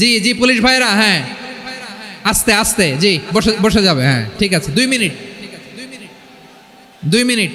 জি জি, police ভাইরা হ্যাঁ। আস্তে আস্তে, জি, বসে বসে যাবে হ্যাঁ ঠিক আছে, দুই মিনিট। দুই মিনিট।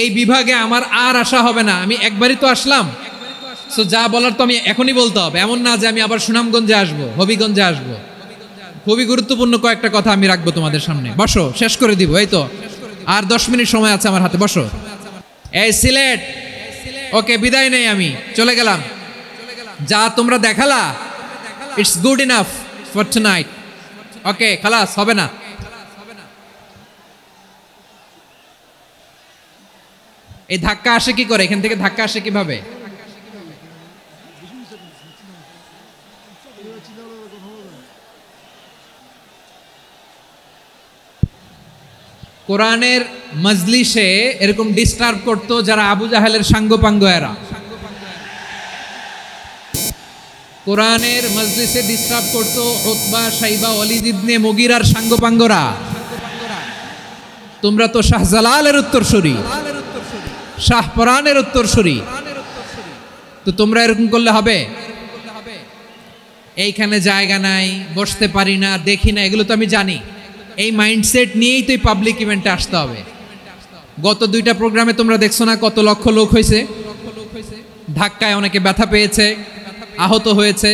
এই বিভাগে আমার আর আসা হবে না, আমি একবারই তো আসলাম। সো যা বলার তো আমি এখনই বলতে হবে, এমন না যে আমি আবার সুনামগঞ্জে আসব, হবিগঞ্জে আসব। খুবই গুরুত্বপূর্ণ কয়েকটা কথা আমি রাখব তোমাদের সামনে। বসো, শেষ করে দিব, এই তো। আর দশ মিনিট সময় আছে আমার হাতে, বসো। এই সিলেট। ওকে, বিদায় নেই আমি, চলে গেলাম। যা তোমরা দেখালা it's good enough for tonight okay খালাস, হবে না। এই ধাক্কা আসে কি করে? এখান থেকে ধাক্কা আসে কীভাবে? কোরআনের মজলিসে এরকম ডিস্টার্ব করতো যারা আবু জাহেলের সাঙ্গপাঙ্গ এরা। কোরআনের মজলিসে ডিস্টার্ব করতো ওতবা, সাইবা অলিদ ইবনে মুগিরার সাঙ্গপাঙ্গরা। তোমরা তো শাহজালালের উত্তরসূরি। শাহপরানের উত্তরসূরি। তো তোমরা এরকম করলে হবে? এইখানে জায়গা নাই, বসতে পারি না, দেখি না, এগুলো তো আমি জানি। এই মাইন্ডসেট নিয়েই তো এই পাবলিক ইভেন্টে আসতে হবে। গত দুইটা প্রোগ্রামে তোমরা দেখছ না কত লক্ষ লোক হয়েছে? ধাক্কায় অনেকে ব্যথা পেয়েছে। আহত হয়েছে।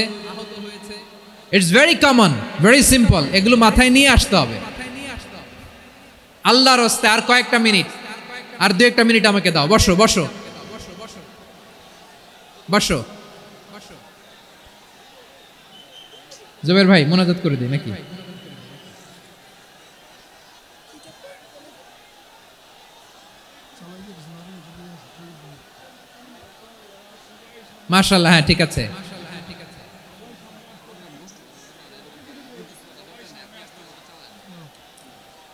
It's very common very simple এগুলো মাথায় নিয়ে আসতে হবে। আল্লাহর হস্তে আর কয়েকটা মিনিট। আর দু একটা মিনিট আমাকে দাও। বসো বসো। বসো। জুবের ভাই, মোনাজাত করে দিই নাকি? মার্শাল্লাহ হ্যাঁ ঠিক আছে।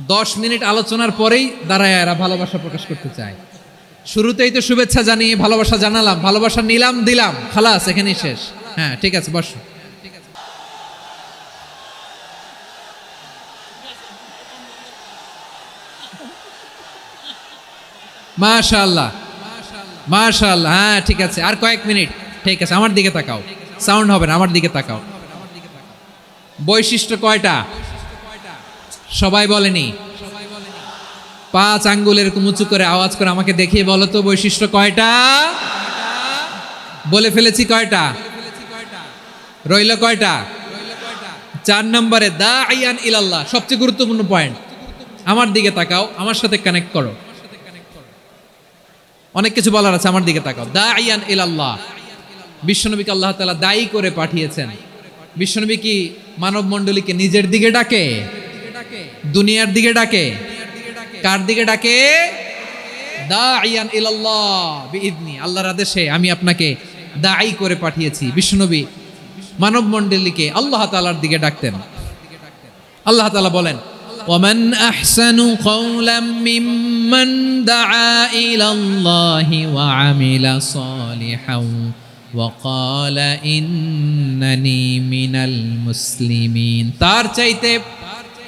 দশ মিনিট আলোচনার পরেই দাঁড়ায় এরা ভালোবাসা প্রকাশ করতে চায়। শুরুতেই তো শুভেচ্ছা জানিয়ে ভালোবাসা জানালাম, ভালোবাসা নিলাম, দিলাম। খালাস, এখানেই শেষ। হ্যাঁ ঠিক আছে, বসো। মাশাল্লাহ মাশাল্লাহ হ্যাঁ ঠিক আছে। আর কয়েক মিনিট, ঠিক আছে, আমার দিকে তাকাও। সাউন্ড হবে না, আমার দিকে তাকাও। বৈশিষ্ট্য কয়টা? সবাই বলেনি। পাঁচ আঙ্গুল এরকম উঁচু করে আওয়াজ করে আমাকে দেখিয়ে বলো তো বৈশিষ্ট্য কয়টা? বলে ফেলেছি কয়টা? রইল কয়টা? চার নম্বরে দা আইয়ান ইলাল্লাহ, সবচেয়ে গুরুত্বপূর্ণ পয়েন্ট আমার দিকে তাকাও, আমার সাথে কানেক্ট করো। অনেক কিছু বলার আছে, আমার দিকে তাকাও। দা আইয়ান ইলাল্লাহ, বিশ্বনবীকে আল্লাহ তালা দায়ী করে পাঠিয়েছেন। বিশ্বনবী কি মানব মণ্ডলীকে নিজের দিকে ডাকে? দুনিয়ার দিকে ডাকে? কার দিকে ডাকে? দাইয়ান ইলাল্লাহ, বিইদনি। আল্লাহর আদেশে আমি আপনাকে দায়ী করে পাঠিয়েছি। বিষ্ণুনবী মানব মণ্ডলীকে আল্লাহ তালার দিকে ডাকতেন। আল্লাহ তালা বলেন ومن أحسن قولا ممن دعا إلى الله وعمل صالحا وقال إنني من المسلمين তার চাইতে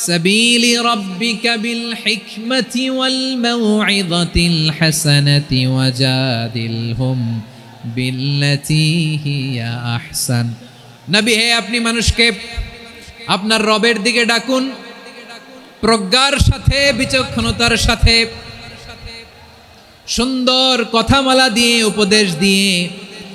سبيل ربك بالحكمة والموعظة الحسنة وجادلهم بالتي هي أحسن নবী হে আপনি মানুষকে আপনার রবের দিকে ডাকুন প্রজ্ঞার সাথে বিচক্ষণতার সাথে সুন্দর কথামালা দিয়ে উপদেশ দিয়ে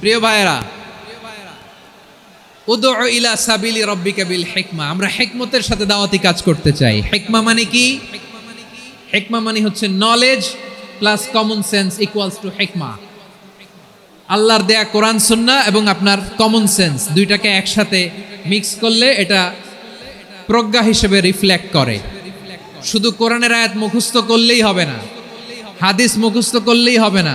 প্রিয় ভাইয়েরা উদু ইলা সাবিলি রব্বিকা বিল হিকমা। আমরা হিকমতের সাথে দাওয়াতি কাজ করতে চাই। হিকমা মানে কি? হিকমা মানে হচ্ছে knowledge plus common sense equals to হিকমা আল্লাহর দেয়া কোরআন, সুন্না এবং আপনার কমন সেন্স দুইটাকে একসাথে মিক্স করলে এটা প্রজ্ঞা হিসেবে রিফ্লেক্ট করে। শুধু কোরআনের আয়াত মুখস্থ করলেই হবে না, হাদিস মুখস্থ করলেই হবে না।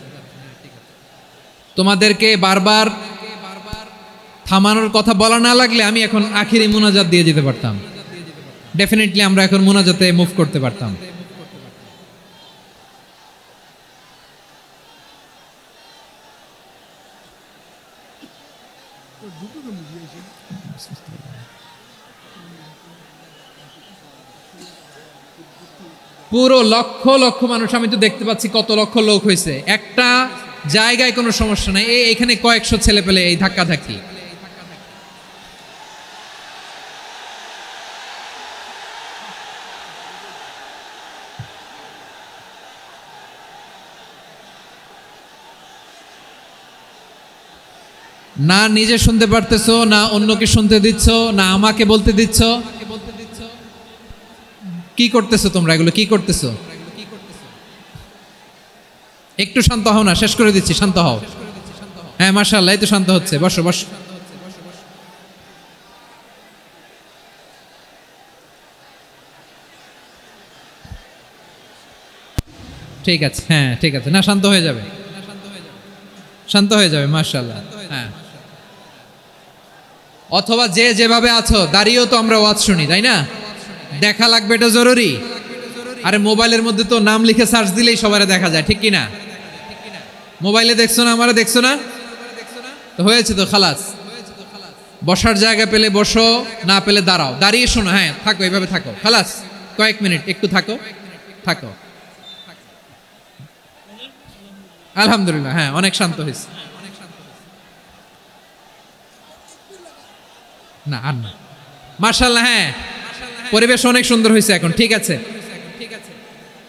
তোমাদেরকে বারবার থামানোর কথা বলা না লাগলে আমি এখন আখিরি মোনাজাত দিয়ে যেতে পারতাম। ডেফিনেটলি আমরা এখন মোনাজাতে মুভ করতে পারতাম। পুরো লক্ষ লক্ষ মানুষ, আমি তো দেখতে পাচ্ছি কত লক্ষ লোক হয়েছে। একটা জায়গায় কোনো সমস্যা নাই। এখানে কয়েকশো ছেলে পেলে এই ধাক্কা ধাক্কি না নিজে শুনতে পারতেছো, না অন্যকে শুনতে দিচ্ছ, না আমাকে বলতে দিচ্ছ। কি করতেছো তোমরা এগুলো? কি করতেছো? একটু শান্ত হও না, শেষ করে দিচ্ছি, শান্ত হও। হ্যাঁ মার্শাল্লাহ এই তো শান্ত হচ্ছে, বসো বসো। ঠিক আছে হ্যাঁ ঠিক আছে। না, শান্ত হয়ে যাবে। শান্ত হয়ে যাবে মার্শাল্লাহ হ্যাঁ। অথবা যে যেভাবে আছো, দাঁড়িয়েও তো আমরা ওয়াজ শুনি, তাই না? দেখা লাগবে এটা জরুরি। আরে মোবাইলের মধ্যে তো নাম লিখে সার্চ দিলেই সবারে দেখা যায়, ঠিক কি না মোবাইলে দেখছ না, আমারে দেখছ না? হয়েছে তো, খালাস। বসার জায়গা পেলে বসো, না পেলে দাঁড়াও। দাঁড়িয়ে শোনো হ্যাঁ থাকো, এইভাবে থাকো। খালাস, কয়েক মিনিট, একটু থাকো। থাকো। আলহামদুলিল্লাহ হ্যাঁ অনেক শান্ত হয়েছে। না, আর না। মার্শাল্লাহ হ্যাঁ। পরিবেশ অনেক সুন্দর হয়েছে এখন, ঠিক আছে।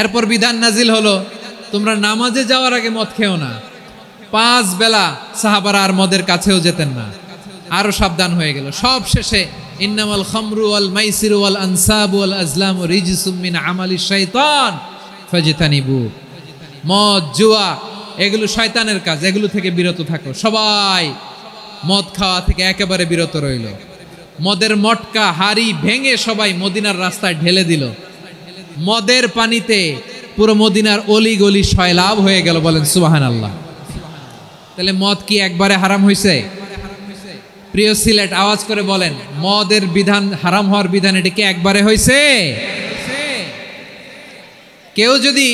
এরপর বিধান নাজিল হলো, তোমরা নামাজে যাওয়ার আগে মদ খেও না। পাঁচ বেলা সাহাবারা আর মদের কাছেও যেতেন না। আরও সাবধান হয়ে গেল। সব শেষে ইন্নামাল খামরু ওয়াল মাইসিরু ওয়াল আনসাবু ওয়াল আজলামু রিজসুম আমালি শাইতান ফাজতানিবু। মদ, জুয়া, এগুলো শয়তানের কাজ। এগুলো থেকে বিরত থাকো। সবাই মদ খাওয়া থেকে একেবারে বিরত রইল। মদের মটকা, হাড়ি ভেঙে সবাই মদিনার রাস্তায় ঢেলে দিল। মদের পানিতে পুরো মদিনার অলি গলি সয়লাভ হয়ে গেল, বলেন সুবাহান আল্লাহ তাহলে মদ কি একবারে হারাম হয়েছে প্রিয় সিলেট, আওয়াজ করে বলেন, মদের বিধান হারাম হওয়ার বিধান এটা কি একবারে হয়েছে কেউ যদি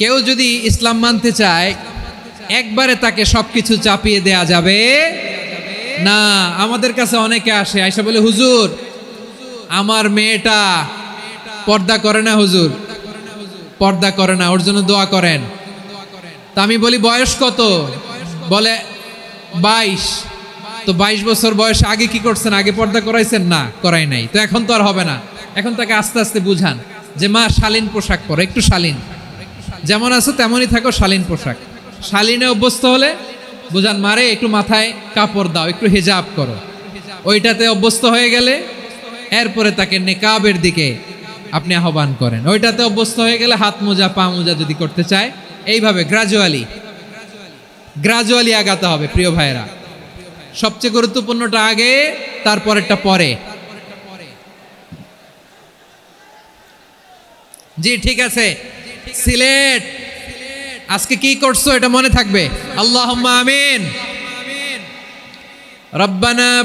কেউ যদি ইসলাম মানতে চায়, একবারে তাকে সবকিছু চাপিয়ে দেয়া যাবে? না, আমাদের কাছে অনেকে আসে, আইসা বলে, হুজুর, আমার মেয়েটা পর্দা করে না হুজুর। পর্দা করে না, ওর জন্য দোয়া করেন। তা আমি বলি, বয়স কত? বলে, বাইশ। তো বাইশ বছর বয়সে, আগে কি করছেন? আগে পর্দা করাইছেন? না, করাই নাই। তো এখন তো আর হবে না। এখন তাকে আস্তে আস্তে বুঝান যে, মা, শালীন পোশাক পরো, একটু শালীন। যেমন আছো, তেমনই থাকো, শালীন পোশাক। শালীনে অভ্যস্ত হলে বুঝান মারে একটু মাথায় কাপড় দাও, একটু হেজাব করো। ওইটাতে অভ্যস্ত হয়ে গেলে, এরপরে তাকে নেকাবের দিকে আপনি আহ্বান করেন। ওইটাতে অভ্যস্ত হয়ে গেলে হাত মোজা, পা মোজা যদি করতে চায়, এইভাবে গ্রাজুয়ালি গ্রাজুয়ালি আগাতে হবে, প্রিয় ভাইয়েরা। সবচেয়ে গুরুত্বপূর্ণটা আগে, তারপরেরটা পরে। জি, ঠিক আছে। সিলেট। আজকে কি করছ এটা মনে থাকবে? আল্লাহ আমিন। রব্বানা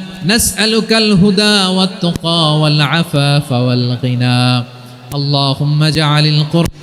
نسألك الهدى والتقى والعفاف والغنى. اللهم اجعل القرآن